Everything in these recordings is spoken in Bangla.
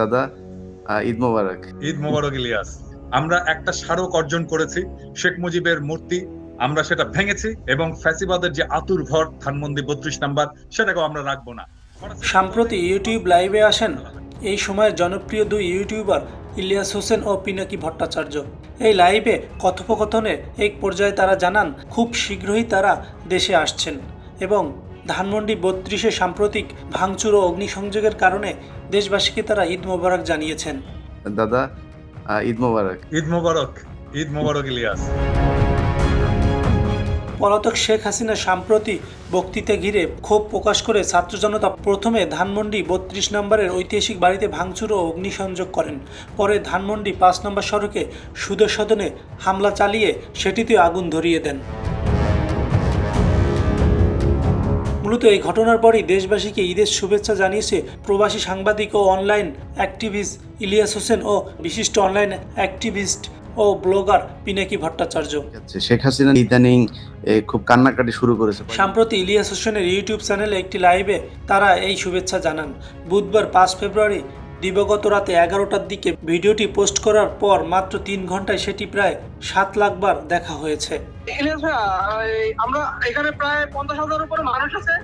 দাদা ঈদ মোবারক। ঈদ মোবারক ইলিয়াস। আমরা একটা স্মারক অর্জন করেছি শেখ মুজিবের মূর্তি। আমরা সেটা ভেঙেছি এবং ফ্যাসিবাদের যে আতুর ঘর ধানমন্দি বত্রিশ নাম্বার সেটাকেও আমরা রাখব না। সম্প্রতি ইউটিউব লাইভে আসেন এই সময়ের জনপ্রিয় দুই ইউটিউবার ইলিয়াস হোসেন ও পিনাকি ভট্টাচার্য। এই লাইভে কথোপকথনে এক পর্যায়ে তারা জানান খুব শীঘ্রই তারা দেশে আসছেন এবং ধানমন্ডি বত্রিশে সাম্প্রতিক ভাঙচুর ও অগ্নিসংযোগের কারণে দেশবাসীকে তারা ঈদ মোবারক জানিয়েছেন। দাদা ঈদ মোবারক। ঈদ মোবারক ঈদ মোবারক ইলিয়াস। পলাতক শেখ হাসিনা সাম্প্রতি বক্তৃতা ঘিরে ক্ষোভ প্রকাশ করে ছাত্র জনতা প্রথমে ধানমন্ডি বত্রিশ নম্বরের ঐতিহাসিক বাড়িতে ভাঙচুর ও অগ্নিসংযোগ করেন। পরে ধানমন্ডি পাঁচ নম্বর সড়কে সুদের সদনে হামলা চালিয়ে সেটিতে আগুন ধরিয়ে দেন। মূলত এই ঘটনার পরই দেশবাসীকে ঈদের শুভেচ্ছা জানিয়েছে প্রবাসী সাংবাদিক ও অনলাইন অ্যাক্টিভিস্ট ইলিয়াস হোসেন ও বিশিষ্ট অনলাইন অ্যাক্টিভিস্ট ও ব্লগার পিনাকি ভট্টাচার্য। শেখ হাসিনা ইদানিং খুব কান্নাকাটি শুরু করেছে। সম্প্রতি ইলিয়াস হোসেনের ইউটিউব চ্যানেলে একটি লাইভে তারা এই শুভেচ্ছা জানান। বুধবার পাঁচ ফেব্রুয়ারি দিবগত রাতে এগারোটার দিকে ভিডিওটি পোস্ট করার পর মাত্র তিন ঘন্টায় সেটি প্রায় সাত লাখ বার দেখা হয়েছে। আমরা এখানে প্রায় পঞ্চাশ উপরে মানুষ আছে।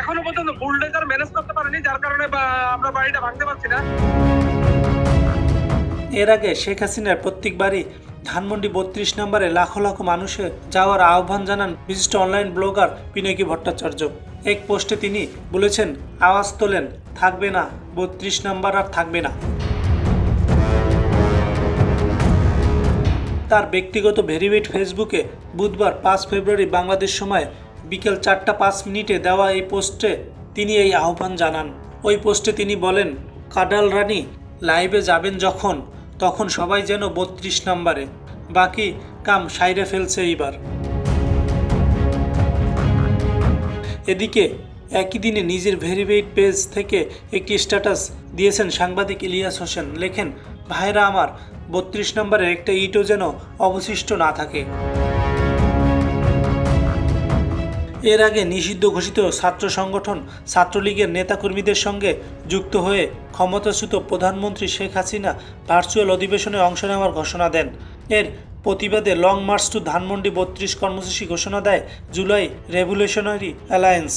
এখনও পর্যন্ত বুলডেজার ম্যানেজ করতে পারেনি যার কারণে আমরা বাড়িটা ভাঙতে পারছি না। এর আগে শেখ হাসিনার প্রত্যেকবারই ধানমন্ডি বত্রিশ নম্বরে লাখো লাখো মানুষের যাওয়ার আহ্বান জানান বিশিষ্ট অনলাইন ব্লগার পিনাকি ভট্টাচার্য। এক পোস্টে তিনি বলেছেন, আওয়াজ তোলেন, থাকবে না, বত্রিশ নম্বর আর থাকবে না। তার ব্যক্তিগত ভেরিভেট ফেসবুকে বুধবার পাঁচ ফেব্রুয়ারি বাংলাদেশ সময় বিকেল চারটা পাঁচ মিনিটে দেওয়া এই পোস্টে তিনি এই আহ্বান জানান। ওই পোস্টে তিনি বলেন কাডাল রানী লাইভে যাবেন যখন, তখন সবাই যেন বত্রিশ নম্বরে, বাকি কাম সাইরে ফেলছে এইবার। এদিকে একই দিনে নিজের ভেরিফাইড পেজ থেকে একটি স্ট্যাটাস দিয়েছেন সাংবাদিক ইলিয়াস হোসেন। লেখেন, ভাইরা আমার, বত্রিশ নম্বরের একটা ইটও যেন অবশিষ্ট না থাকে। এর আগে নিষিদ্ধ ঘোষিত ছাত্র সংগঠন ছাত্রলীগের নেতাকর্মীদের সঙ্গে যুক্ত হয়ে ক্ষমতাচ্যুত প্রধানমন্ত্রী শেখ হাসিনা ভার্চুয়াল অধিবেশনে অংশ নেওয়ার ঘোষণা দেন। এর প্রতিবাদে লং মার্চ টু ধানমন্ডি বত্রিশ কর্মসূচি ঘোষণা দেয় জুলাই রেভলিউশনারি অ্যালায়েন্স।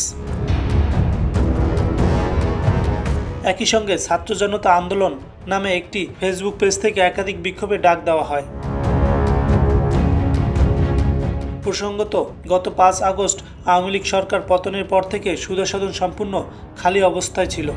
একই সঙ্গে ছাত্র জনতা আন্দোলন নামে একটি ফেসবুক পেজ থেকে একাধিক বিক্ষোভে ডাক দেওয়া হয়। প্রসঙ্গত, গত পাঁচ আগস্ট আওয়ামী লীগ সরকার পতনের পর থেকে সুদর্শন সম্পূর্ণ খালি অবস্থায় ছিল।